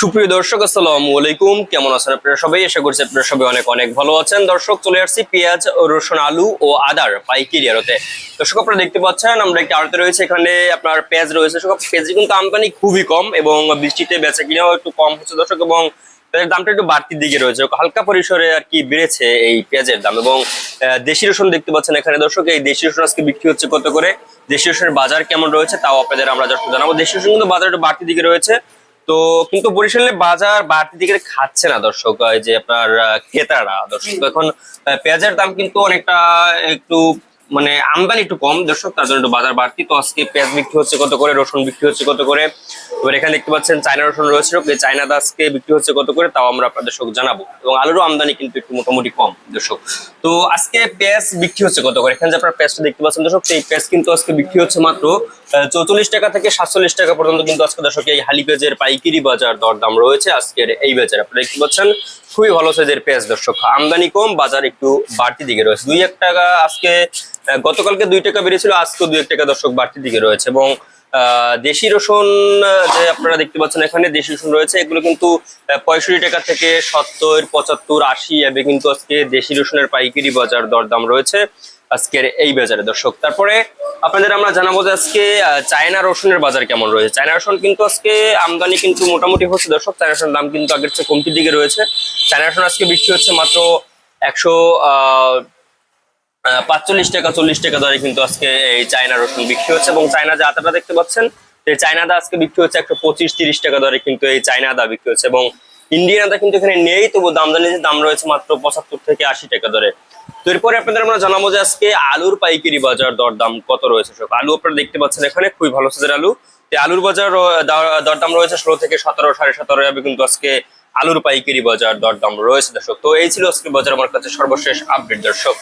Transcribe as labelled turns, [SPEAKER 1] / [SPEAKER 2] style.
[SPEAKER 1] সুপ্রিয় দর্শক, আসসালামু আলাইকুম। কেমন আছেন আপনারা সবাই? আশা করছি আপনারা সবাই অনেক অনেক ভালো আছেন। দর্শক, চলে আসছি পেঁয়াজ, রসুন, আলু ও আদার পাইকারি আড়তে। দর্শক, আপনারা দেখতে পাচ্ছেন, আমরা একটি আড়তে রয়েছে। এখানে আপনার পেঁয়াজ রয়েছে। সব পেঁয়াজ কিন্তু আমদানি খুবই কম এবং বৃষ্টিতে বেচা কিনাও একটু কম হচ্ছে। দর্শক, এবং পেঁয়াজের দামটা একটু বাড়তির দিকে রয়েছে। হালকা পরিসরে আর কি বেড়েছে এই পেঁয়াজের দাম। এবং দেশি রসুন দেখতে পাচ্ছেন এখানে। দর্শক, এই দেশি রসুন আজকে বিক্রি হচ্ছে কত করে? দেশি রসুনের বাজার কেমন রয়েছে? তাও আপনাদের আমরা দর্শক জানাব। দেশি রসুন কিন্তু বাজার একটু বাড়তি দিকে রয়েছে। তো কিন্তু বরিশালে বাজার বাড়তি দিকে খাচ্ছে না দর্শক যে আপনার ক্রেতারা। দর্শক এখন পেঁয়াজের দাম কিন্তু অনেকটা একটু মানে আমদানি একটু কম দর্শক তার জন্য একটু বাজার বাড়তি। তো আজকে পেঁয়াজ বিক্রি হচ্ছে কত করে রসুন বিক্রি হচ্ছে কত করে? এবার এখানে দেখতে পাচ্ছেন চায়না রসুন রয়েছে চায়না দাস আজকে বিক্রি হচ্ছে কত করে তাও আমরা আপনাদের দর্শক জানাব। এবং আলুরও আমদানি কিন্তু একটু মোটামুটি কম দর্শক। তো আজকে পেঁয়াজ বিক্রি হচ্ছে কত করে? এখানে যে আপনার পেঁয়াজটা দেখতে পাচ্ছেন দর্শক এই পেঁয়াজ কিন্তু আজকে বিক্রি হচ্ছে মাত্র চৌচল্লিশ টাকা থেকে সাতচল্লিশ টাকা পর্যন্ত কিন্তু আজকে দর্শক, এই হালি পেঁয়াজের পাইকারি বাজার দরদাম রয়েছে। আজকের এই বাজার আপনারা দেখতে পাচ্ছেন, খুবই ভালো সাইজের পেঁয়াজ দর্শক। আমদানি কম, বাজার একটু বাড়তি দিকে রয়েছে। দুই এক টাকা আজকে গতকালকে দুই টাকা বেড়েছিল আজকে দুই এক টাকা দর্শক বাড়তি দিকে রয়েছে। এবং দেশি রসুন যে আপনারা দেখতে পাচ্ছেন এখানে দেশি রসুন রয়েছে, এগুলো কিন্তু পঁয়ষট্টি টাকা থেকে সত্তর, পঁচাত্তর, আশি এবে কিন্তু আজকে দেশি রসুনের পাইকারি বাজার দরদাম রয়েছে। আজকের এই বাজারে। দর্শক, তারপরে আপনাদের আমরা জানাব যে আজকে চায়না রসুনের বাজার কেমন রয়েছে। চায়না রসুন কিন্তু আজকে আমদানি কিন্তু মোটামুটি হচ্ছে, দর্শক, চায়না রসুনের দাম কিন্তু আগের চেয়ে কমতির দিকে রয়েছে। চায়না রসুন আজকে বিক্রি হচ্ছে মাত্র একশো পাঁচচল্লিশ টাকা, চল্লিশ টাকা দরে কিন্তু আজকে এই চায়না রসুন বিক্রি হচ্ছে। এবং চায়না যে আতাটা দেখতে পাচ্ছেন এই চায়না দা আজকে বিক্রি হচ্ছে একশো পঁচিশ, তিরিশ টাকা দরে কিন্তু এই চায়না দা বিক্রি হচ্ছে। এবং ইন্ডিয়ান আদা কিন্তু এখানে নেই তবু দাম জানিয়েছে দাম রয়েছে মাত্র পঁচাত্তর থেকে আশি টাকা ধরে তো এরপরে আপনাদের আমরা জানাব যে আজকে আলুর পাইকারি বাজার দর দাম কত রয়েছে সব। আলু আপনারা দেখতে পাচ্ছেন এখানে, খুবই ভালো সাজের আলু। তো আলুর বাজার দরদাম রয়েছে ষোলো থেকে সতেরো, সাড়ে সতেরো হবে কিন্তু আজকে আলুর পাইকারি বাজার দরদাম রয়েছে দর্শক। তো এই ছিল আজকে বাজার, আমার কাছে সর্বশেষ আপডেট দর্শক।